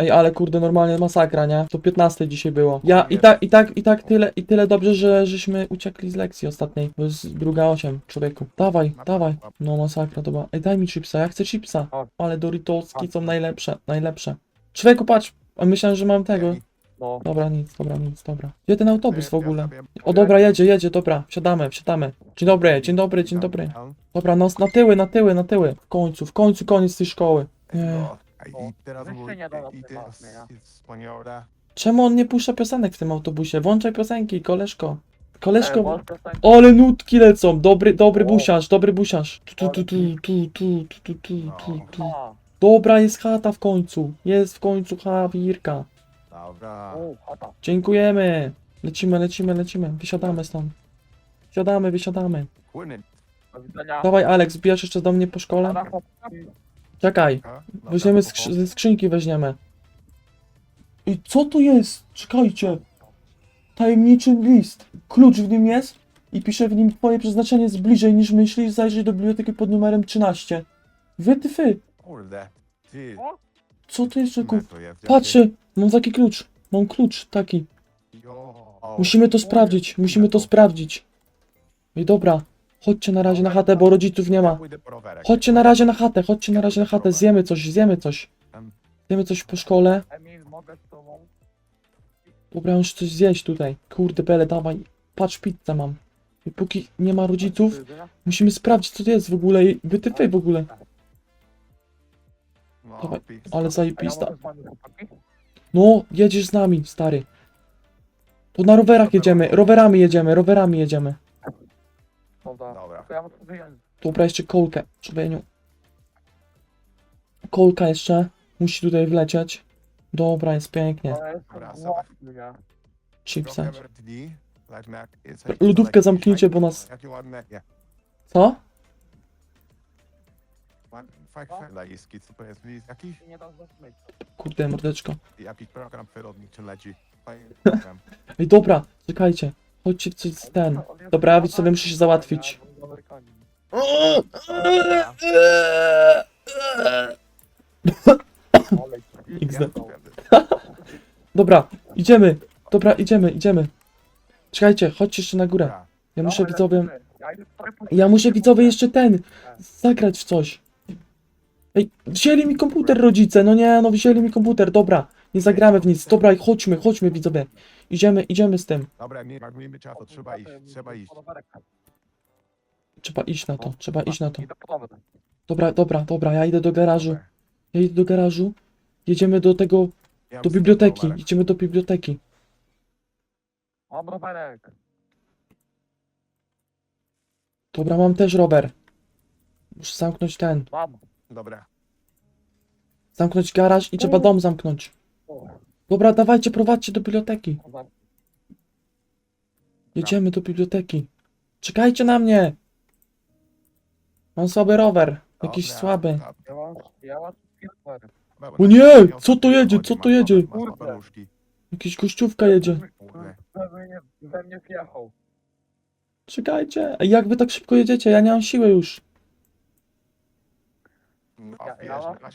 Ej, ale kurde, normalnie masakra, nie? To 15 dzisiaj było. Ja i tak, i tak, i tak tyle, i tyle dobrze, że żeśmy uciekli z lekcji ostatniej. To jest druga 8, człowieku. Dawaj, dawaj. No masakra to była. Ej, daj mi chipsa, ja chcę chipsa. Ale Doritowski są najlepsze, najlepsze. Człowieku, patrz. A myślałem, że mam tego. No. Dobra, nic, dobra, nic, dobra. Gdzie ten autobus w ogóle? O, dobra, jedzie, jedzie, dobra. Wsiadamy, wsiadamy. Dzień dobry, dzień dobry, dzień dobry. Dobra, no, na tyły, na tyły, na tyły. W końcu, w końcu koniec tej szkoły. Nie. I teraz mój, i jest wspaniała. Czemu on nie puszcza piosenek w tym autobusie? Włączaj piosenki, koleżko. Koleżko, piosenkę? ale nutki lecą. Dobry, dobry busiarz, dobry busiarz. Tu, tu, tu, tu, tu, tu, tu, tu, tu, tu. A, Dobra, jest chata w końcu. Jest w końcu chawirka. Dobra. Dziękujemy. Lecimy, lecimy, lecimy. Wysiadamy stąd. Wysiadamy, wysiadamy. Dawaj, Alex, wbijasz jeszcze do mnie po szkole? Czekaj, A? Dobra, weźmiemy po- skrzy- ze skrzynki weźmiemy. I co to jest? Czekajcie. Tajemniczy list. Klucz w nim jest i pisze w nim twoje przeznaczenie jest bliżej niż myślisz. Zajrzyj do biblioteki pod numerem 13. Wytyfy. Kurde. Ty. Co to jest, to jest? Patrzcie, mam taki klucz. Mam klucz taki. Jo. Musimy to sprawdzić, musimy to sprawdzić. I dobra, chodźcie na razie na chatę, bo rodziców nie ma. Chodźcie na razie na chatę, chodźcie na razie na chatę, zjemy coś, zjemy coś. Zjemy coś po szkole. Dobra, muszę coś zjeść tutaj. Kurde, Bele, dawaj. Patrz, pizzę mam. I póki nie ma rodziców, musimy sprawdzić, co to jest w ogóle i wytyfy w ogóle. No, Dawaj. Ale zajebista. No, jedziesz z nami, stary. To na rowerach jedziemy, rowerami jedziemy, rowerami jedziemy. Dobra. Dobra. To ja muszę wyjąć. Dobra, jeszcze kolkę, człowieniu. Kolka jeszcze. Musi tutaj wlecieć. Dobra, jest pięknie. To jest Dobra, głodny, ja. Chipsa. Lodówkę zamknijcie, bo nas- Jakie ładne. Nie. Co? Ładne, fajne laiski, co to jest? Widzisz, Jakiś, Nie da zasmyć. Kurde, mordeczko. jakiś program przyrodniczy leci. Fajny program. Ej, dobra, czekajcie. Chodźcie w coś z ten. Dobra, ja sobie muszę się załatwić. XD. Dobra, idziemy. Dobra, idziemy, idziemy. Czekajcie, chodźcie jeszcze na górę. Ja muszę widzowie... Ja muszę widzowie jeszcze ten... Zagrać w coś. Ej, wzięli mi komputer rodzice, no nie, no wzięli mi komputer, dobra. Nie zagramy w nic, dobra, chodźmy, chodźmy widzowie. Idziemy, idziemy z tym. Dobra, nie marnujmy czasu, trzeba iść, trzeba iść. Trzeba iść na to, trzeba iść na to. Domu. Dobra, dobra, dobra, ja idę do garażu. Ja idę do garażu. Jedziemy do tego, Ja do biblioteki. Idziemy do biblioteki. Mam rowerek. Dobra, mam też rower. Muszę zamknąć ten. Mam. Dobra. Zamknąć garaż i trzeba dom zamknąć. Dobra, dawajcie, prowadźcie do biblioteki. Jedziemy do biblioteki. Czekajcie na mnie! Mam słaby rower. Jakiś Dobra, słaby. dobra. Ja mam, ja mam rower. Dobra, O nie, co to jedzie, co to jedzie? Kurde. paluszki. Jakiś gościówka jedzie. Kurde. We mnie, we mnie wjechał. Czekajcie. Ej, jak wy tak szybko jedziecie? Ja nie mam siły już. No, Ja- ja wiesz,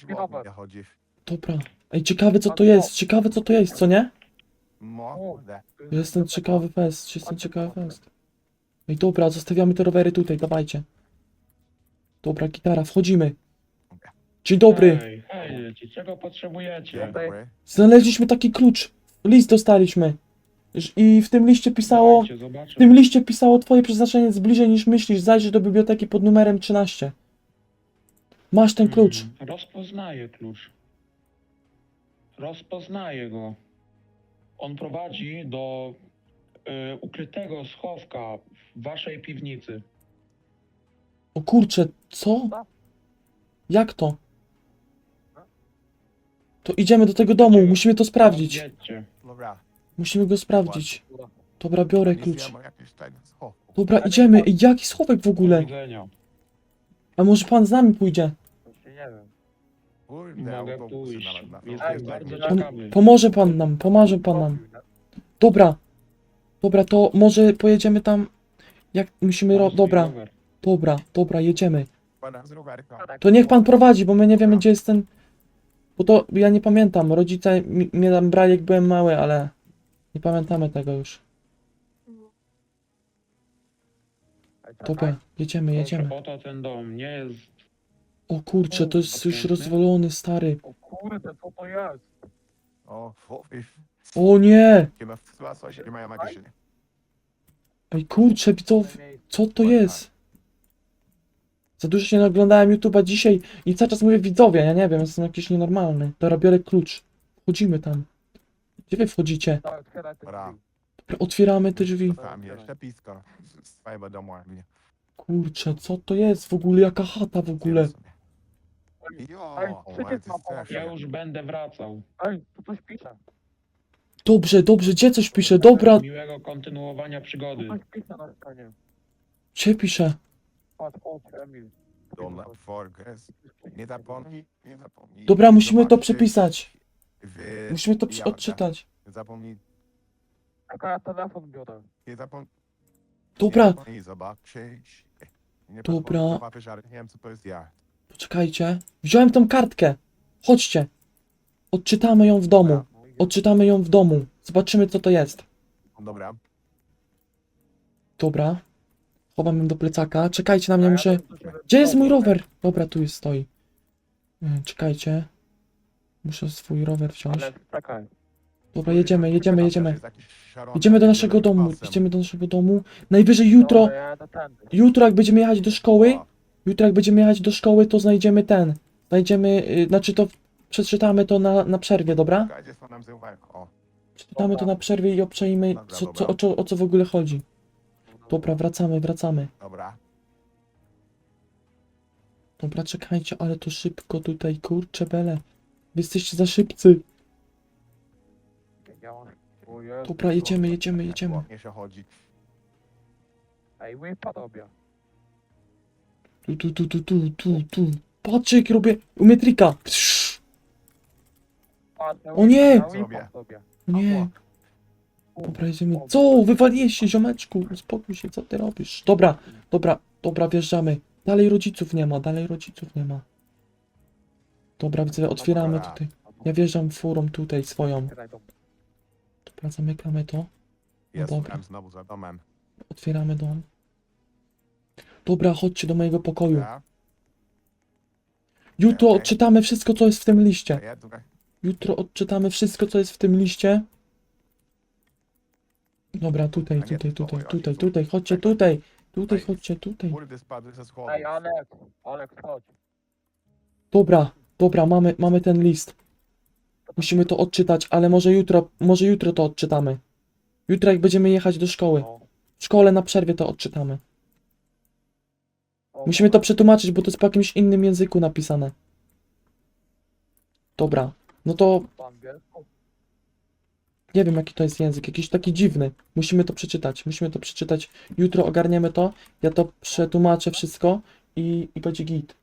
mam na rower. chodzisz. Dobra. Ej, ciekawe co to jest. Ciekawe co to jest, co nie? Jestem ciekawy fest. Jestem ciekawy fest. Ej, dobra, zostawiamy te rowery tutaj, dawajcie. Dobra, gitara, wchodzimy. Dzień dobry. Hej, hej, dzieci, czego potrzebujecie? Znaleźliśmy taki klucz. List dostaliśmy. Ż- I w tym liście pisało... Dajcie, zobaczę. W tym liście pisało twoje przeznaczenie jest bliżej niż myślisz. Zajrzyj do biblioteki pod numerem 13. Masz ten klucz. Hmm, rozpoznaję klucz. Rozpoznaję go. On prowadzi do y, ukrytego schowka w waszej piwnicy. O kurczę, co? Jak to? To idziemy do tego domu, musimy to sprawdzić. Dobra. Musimy go sprawdzić. Dobra, biorę klucz. Dobra, idziemy. Ej, jaki schowek w Do ogóle? widzenia. A może pan z nami pójdzie? Kurde, Mogę pójść. nawet na Jest froncie bardzo jeżdżą. ciekawy. Pomoże pan nam, pomoże pan nam. Dobra. Dobra, to może pojedziemy tam. Jak musimy ro... Dobra, dobra, dobra, jedziemy. Pana z rowerka. To niech pan prowadzi, bo my nie wiemy gdzie jest ten... Bo to ja nie pamiętam. Rodzice mi, mnie tam brali jak byłem mały, ale nie pamiętamy tego już. Dobra, jedziemy, jedziemy. Proszę, oto ten dom nie jest O kurczę, to jest już rozwalony, stary. O kurde, co to jest? O. O nie! Ej, kurczę, miejsce. co to jest? Za dużo się naglądałem YouTube'a dzisiaj i cały czas mówię widzowie, ja nie wiem, jestem jakiś nienormalny. Dobra, biorę klucz. Wchodzimy tam. Gdzie wy wchodzicie? Otwieraj te Dobra. drzwi. Dobra, otwieramy te drzwi. Tam jeszcze blisko z swojego domu. mnie. Kurczę, co to jest w ogóle? Jaka chata w ogóle? Jo, Ej, ty. Ja już będę wracał. Ej, tu coś pisze. Dobrze, dobrze, gdzie coś pisze? Dobra, Miłego kontynuowania Tu przygody. coś pisze na ścianie. gdzie pisze? Patrz, o, Emil. Don't forget. Nie zapomnij, nie zapomnij. Dobra, musimy to Zobaczyć przepisać. w- Musimy to przy- odczytać. Nie zapomnij, Czekaj, ja telefon biorę. nie zapomnij. Dobra, Nie zapomnij zobaczyć. Nie Dobra. zapomnij zobaczyć, ale nie wiem co to jest ja. Poczekajcie. Wziąłem tą kartkę. Chodźcie. Odczytamy ją w domu. Odczytamy ją w domu. Zobaczymy, co to jest. Dobra. Dobra. Chowam ją do plecaka. Czekajcie na mnie, muszę... Gdzie jest mój rower? Dobra, tu jest, stoi. E, Czekajcie. Muszę swój rower wziąć. Ale czekaj. Dobra, jedziemy, jedziemy, jedziemy. Jedziemy do naszego domu. Jedziemy do naszego domu. Najwyżej jutro, Dobra, ja jadę tędy. jutro jak będziemy jechać do szkoły, jutro jak będziemy jechać do szkoły, to znajdziemy ten. Znajdziemy, y, znaczy to przeczytamy to na, na przerwie, dobra? Przeczytamy to na przerwie i obczajmy, co, co, o, co, o co w ogóle chodzi. Dobra, wracamy, wracamy. dobra. Dobra, czekajcie, ale to szybko tutaj, kurczę bele. Wy jesteście za szybcy. Dobra, jedziemy, jedziemy, Tak jedziemy. Ej, robię. Tu, tu, tu, tu, tu, tu, tu. Patrzcie, jak robię u metrika. Psz, O nie! Zrobię. robię. nie. O, Dobra, jedziemy. Co? Wywaliłeś się, ziomeczku. Uspokój się, co ty robisz? Dobra, dobra, dobra, wjeżdżamy. Dalej rodziców nie ma, dalej rodziców nie ma. Dobra, widzę, otwieramy tutaj. Ja wjeżdżam furą tutaj swoją. Dobra, zamykamy to. Jestem dobra. znowu za domem. Otwieramy dom. Dobra, chodźcie do mojego pokoju. Jutro Okej. odczytamy wszystko, co jest w tym liście. ja tutaj. Jutro odczytamy wszystko, co jest w tym liście. Dobra, tutaj, A nie, tutaj, tutaj, tutaj, tutaj, chodźcie czekaj. tutaj. Tutaj, Ej. chodźcie, tutaj. Kurde, spadły ze schodów. Ej, Alek, Alek, chodź. Dobra, dobra, mamy, mamy ten list. Musimy to odczytać, ale może jutro, może jutro to odczytamy. Jutro jak będziemy jechać do szkoły. No. W szkole na przerwie to odczytamy. Musimy to przetłumaczyć, bo to jest po jakimś innym języku napisane. Dobra, no to nie wiem jaki to jest język, jakiś taki dziwny. Musimy to przeczytać, musimy to przeczytać. Jutro ogarniemy to, ja to przetłumaczę wszystko i, i będzie git.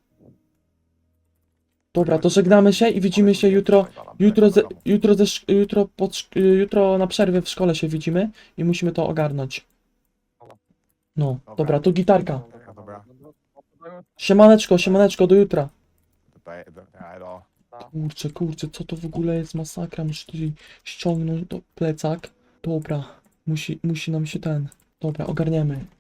Dobra, to żegnamy się i widzimy się jutro. Jutro, ze, jutro, ze, jutro, pod, szk- jutro na przerwie w szkole się widzimy i musimy to ogarnąć. No, dobra, to gitarka. Dobra, dobra. No, no, no, no, Siemaneczko, siemaneczko, do jutra. Kurczę, kurczę, co to w ogóle jest masakra? Muszę tutaj ściągnąć do plecak. Dobra, musi, musi nam się ten. Dobra, ogarniemy.